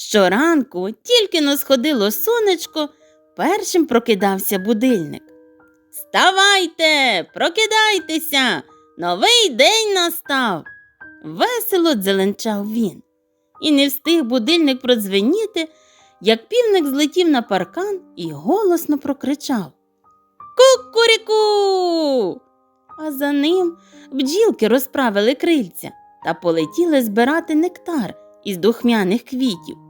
Щоранку, тільки но сходило сонечко, першим прокидався будильник. Ставайте, прокидайтеся, новий день настав. Весело дзеленчав він. І не встиг будильник продзвеніти, як півник злетів на паркан і голосно прокричав Кукуріку. А за ним бджілки розправили крильця та полетіли збирати нектар із духмяних квітів.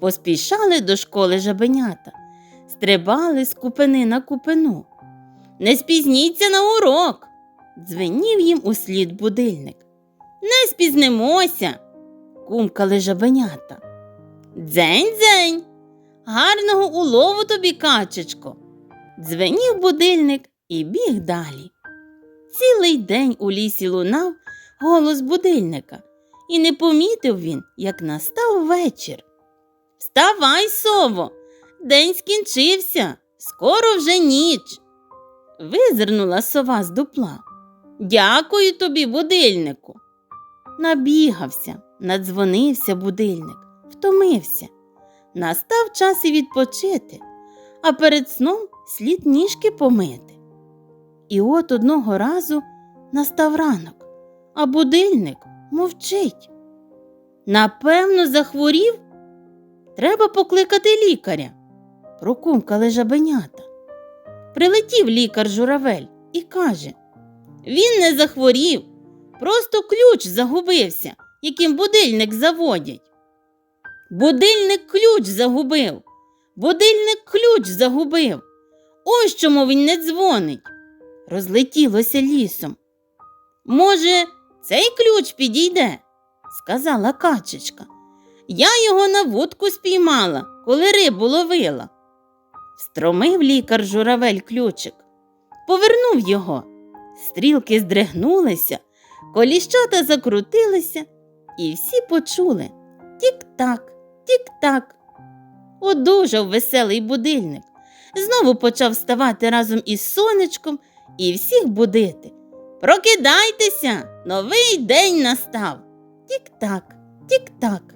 Поспішали до школи жабенята, стрибали з купини на купину. Не спізніться на урок. дзвенів їм услід будильник. Не спізнимося. кумкали жабенята. Дзень дзень. Гарного улову тобі, качечко. Дзвенів будильник і біг далі. Цілий день у лісі лунав голос будильника, і не помітив він, як настав вечір. Вставай, сово, день скінчився, скоро вже ніч. Визирнула сова з дупла. Дякую тобі, будильнику. Набігався, надзвонився будильник, втомився. Настав час і відпочити, а перед сном слід ніжки помити. І от одного разу настав ранок, а будильник мовчить. Напевно, захворів. Треба покликати лікаря. Прокумкали жабенята. Прилетів лікар журавель і каже Він не захворів, просто ключ загубився, яким будильник заводять. Будильник ключ загубив, будильник ключ загубив. Ось чому він не дзвонить. Розлетілося лісом. Може, цей ключ підійде, сказала качечка. Я його на вудку спіймала, коли рибу ловила. Встромив лікар журавель ключик, повернув його. Стрілки здригнулися, коліщата закрутилися, і всі почули тік-так, тік-так. Одужав веселий будильник. Знову почав вставати разом із сонечком і всіх будити. Прокидайтеся, новий день настав. Тік-так, тік-так.